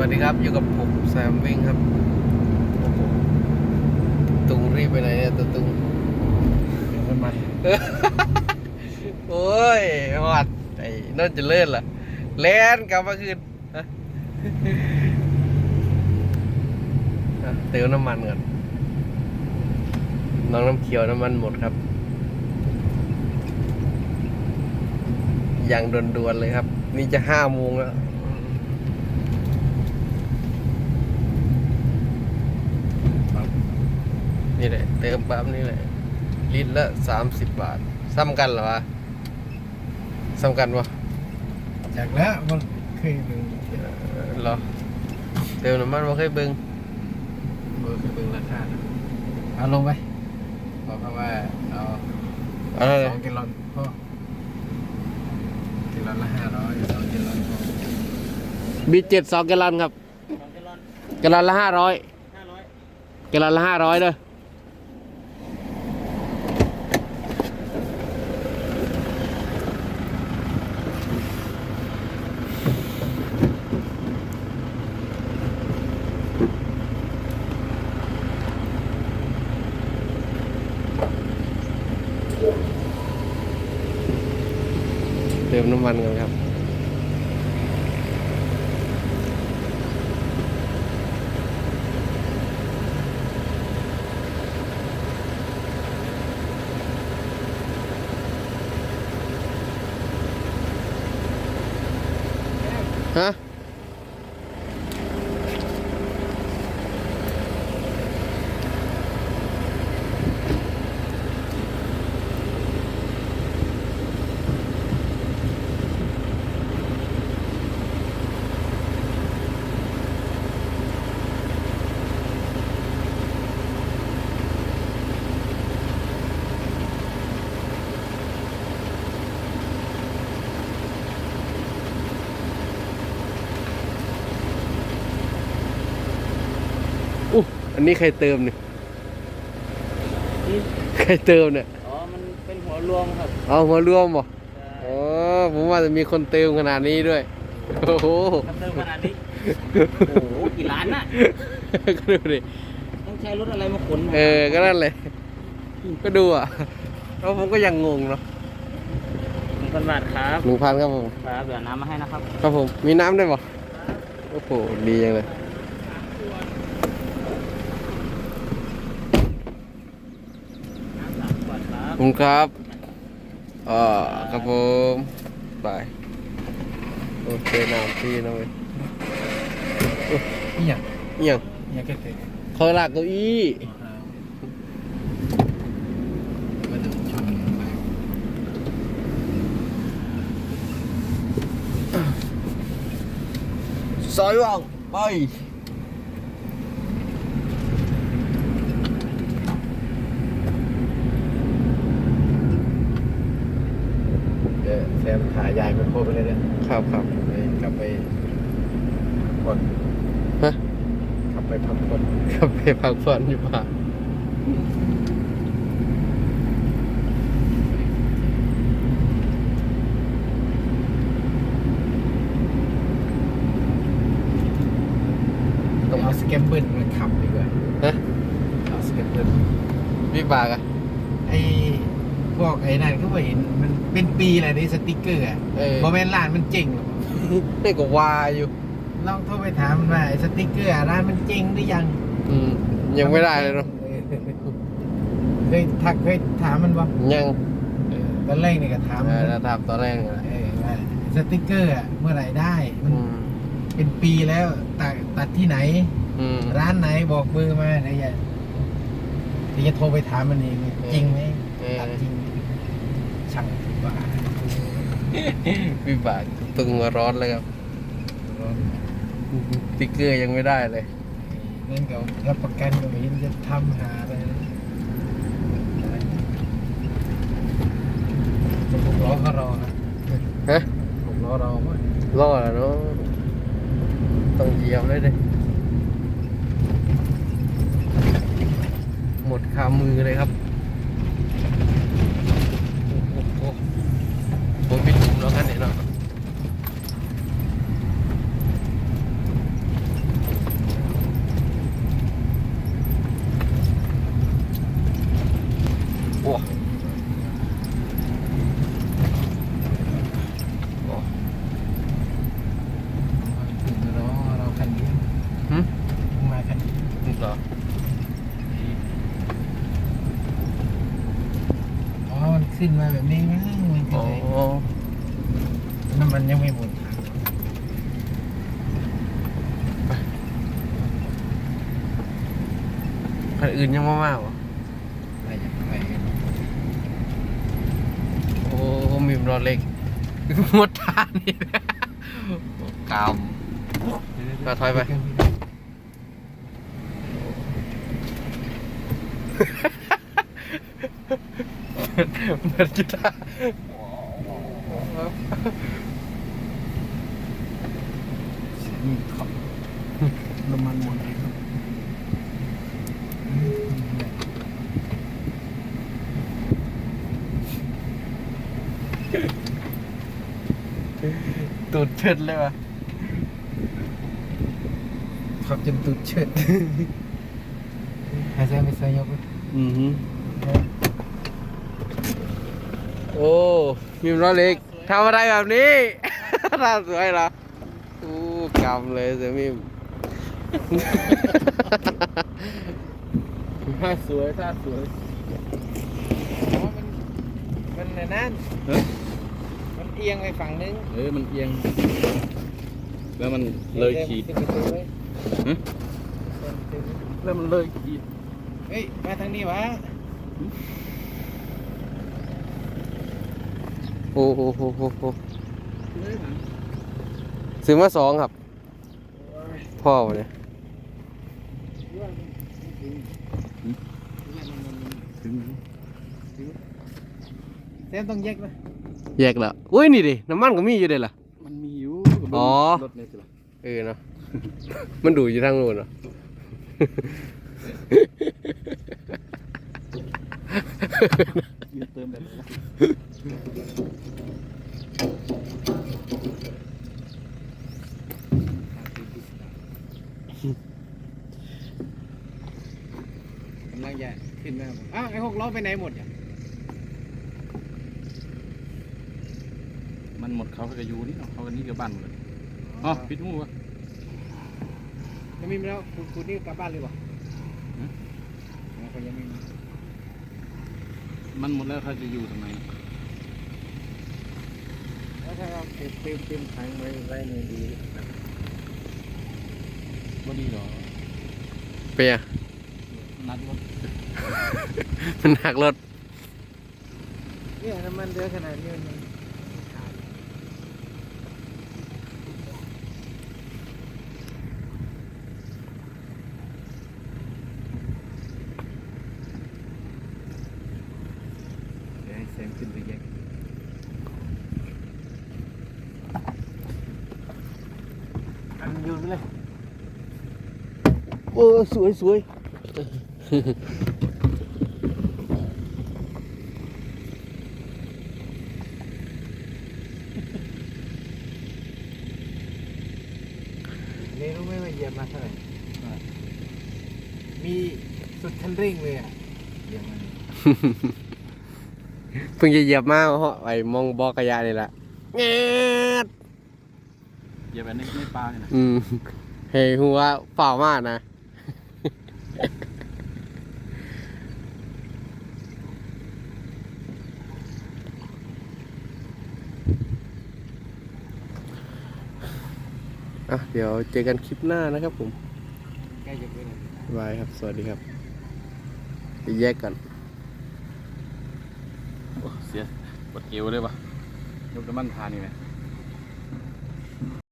วัสดีครับ อยู่กับผมแซมวิ่งครับโอ้โหตุงรีบไปไหนเนี่ยตัวตุงเดี๋ยวมันโอ้ยหวัดไอ้นั่นจะเลื่อนล่ะแล่นกลับมาคืนฮะอะเติมน้ำมันก่อนน้องน้ำเขียวน้ำมันหมดครับ อย่างด่วนๆเลยครับ นี่จะห้าโมงแล้ว นี่แหละ เติมปั๊มนี่แหละลิตรละสามสิบบาท ซ้ำกันเหรอวะ ซ้ำกันวะจากแล้วมันเคยดูเออเหรอ เติมน้ำมันมาเคยเบิ่งเบอร์เคยเบิ่งราคานะเอาลงไปบอกเขาว่าเอาอะไรสองกิโลพอกิโลละห้าร้อยสองกิโลพอบีเจ็ดสองแกลลอนครับสองแกลลอนแกลลอนละห้าร้อยห้าร้อยแกลลอนละห้าร้อยเด้อ นนี้ใครเติมเนี่ยใครเติมเนี่ยอ๋อ มันเป็นหัวรวมครับเอามารวมบ่ใช่อ๋อผมว่าจะมีคนเติมขนาดนี้ด้วย โอ้โหถ้าเติมขนาดนี้ โอ้โห กี่ล้านน่ะ ก็ดูดิ ต้องใช้รถอะไรมาขนเออ ก็นั่นเลยก็ดูอะแล้วผมก็ยังงงเนาะหนึ่งพันบาทครับหนึ่งพันครับผม ครับ เดี๋ยวน้ำมาให้นะครับ ครับผม มีน้ำด้วยบ่โอ้โห ดีจังเลย น้ำสาม ขวดครัขบอบคุณครับอ่าครับผมบายโอเคน้ำพี่นะเว้ยนี่อย่างเอียงนี่อย่างแค่เตะเขาลากเก้าอี้มันจะชนไปซอยว่างไป เดี๋ยวแซมขา ยายมันโคไปเลยเนี่ยครับครับไปกลับไปผ่อนฮะกลับไปพักผ่อนกลับไปพักผ่อนอยู่ป่าต้องเอาสแกมเบิลมาขับดีกว่าฮะเอาสแกมเบิลวิบากอะไอ้ พวกไอ้นั่นก็ไปเห็นมันเป็นปีแหละนี่สติกเกอร์อะเออโมเมนต์ร้านมันเจ๋งหรอกนี่ก็วาอยู่ลองโทรไปถามมันว่าไอ้สติกเกอร์อะร้านมันเจ๋งหรือยังอืมยังไม่ได้เลยเนาะออเคยทักเคยถามมันว่ายังตอนแรกนี่ก็ถามเอมันอแล้วถามตอนแรกเลยเออว่าสติกเกอร์อะเมื่อไหร่ได้มันอืมเป็นปีแล้วตัดตัดที่ไหน อืม ร้านไหนบอกเบอร์มาเดี๋ยวจะเดี๋ยวจะโทรไปถามมันเองจริงไหม เออตัดจริงไหมช่างว่าวิบากตึงร้อนเลยครับสติ๊กเกอร์ยังไม่ได้เลยเงินกับรับประกันก็ไม่เห็นจะทำหาอะไรเลยผมรอก็รอนะฮะผมรอรอว่ารอดแล้วเนาะต้องเหยียบเลยดิหมดคามือเลยครับ โอ้โหผมมีถุงแล้วกันเนี่ยเนาะ ขึ้นมาแบบนี้มั้งมันก็อ๋อเลยน้ำมันยังไม่หมดคันอื่นยังมามากวะไปอย่างไปกันโอ้มีมรอเล็กหมดทางนี่กามมาถอยไป เหมือนกีตาร์นี่ครับน้ำมันหมดเลยครับตูดเชิดเลยวะขับจนตุดเชิดหายใจไม่ใส่ยกเลยอือฮึ โอ้มีมรอเล็กทำอะไรแบบนี้ท่าสวยเหรออู้กำเลยเสือมิมท่าสวยท่าสวยอ๋อมันมันในนั่นมันเอียงไปฝั่งนึงเออมันเอียง แล้วมันเลยขีดปิประตูไว้ฮะเปิดประตูไว้แล้วมันเลยขีดเฮ้ยมาทางนี้วะ โอ้โหโหโหโหซื้อมาสองครับ พ่อวะเนี่ยเต้นต้องแยกนะแยกแล้วอุ้ยนี่ดิ น้ำมันก็มีอยู่เด้ล่ะ มันมีอยู่อ๋อรถเนี่สิล่ะเออเนาะ มันดูอยู่ทางโน้นเหรอยืนเติมแบบนี้นะ กำลังจะขึ้นมาบอกอ้าวไอ้หก ล้อไปไหนหมดอะมันหมดเขาก็จะอยู่นี่เนาะเขากันนี่กับบ้านหมดเลยอ๋อปิดหูวะจะมีแล้วคุณคุณนี่กลับบ้านเลยป่ะหืมอ๋อเขายังไม่มีมันหมดแล้วเขาจะอยู่ทำไมแล้วถ้าเราเก็บเต็มเต็มถังไว้ไว้ในดีบ่ดีหรอเปีย นัดรถมันหักรถเนี่ยน้ำมันเยอะขนาดนี้มันขาดเดี๋ยวให้แซมขึ้นไปแยกอันยืนไปเลยโอ้สวยสวย นี่รู้ไหมว่าเหยียบมาเท่าไหร่มีสุดคันเร่งเลยอะเหยียบมาเพิ่งจะเหยียบมาเพราะไอ้มองบอกระยะนี่แหละเงี้ยอย่าไปในในปลาเนี่ยนะอืมเฮ้ยหัวเปล่ามากนะ อะเดี๋ยวเจอกันคลิปหน้านะครับผมใกล้จะไปแล้วบายครับ สวัสดีครับไปแยกกันโอ้เสียปวดเอวเลยปะยกน้ำมันพานี่ไหม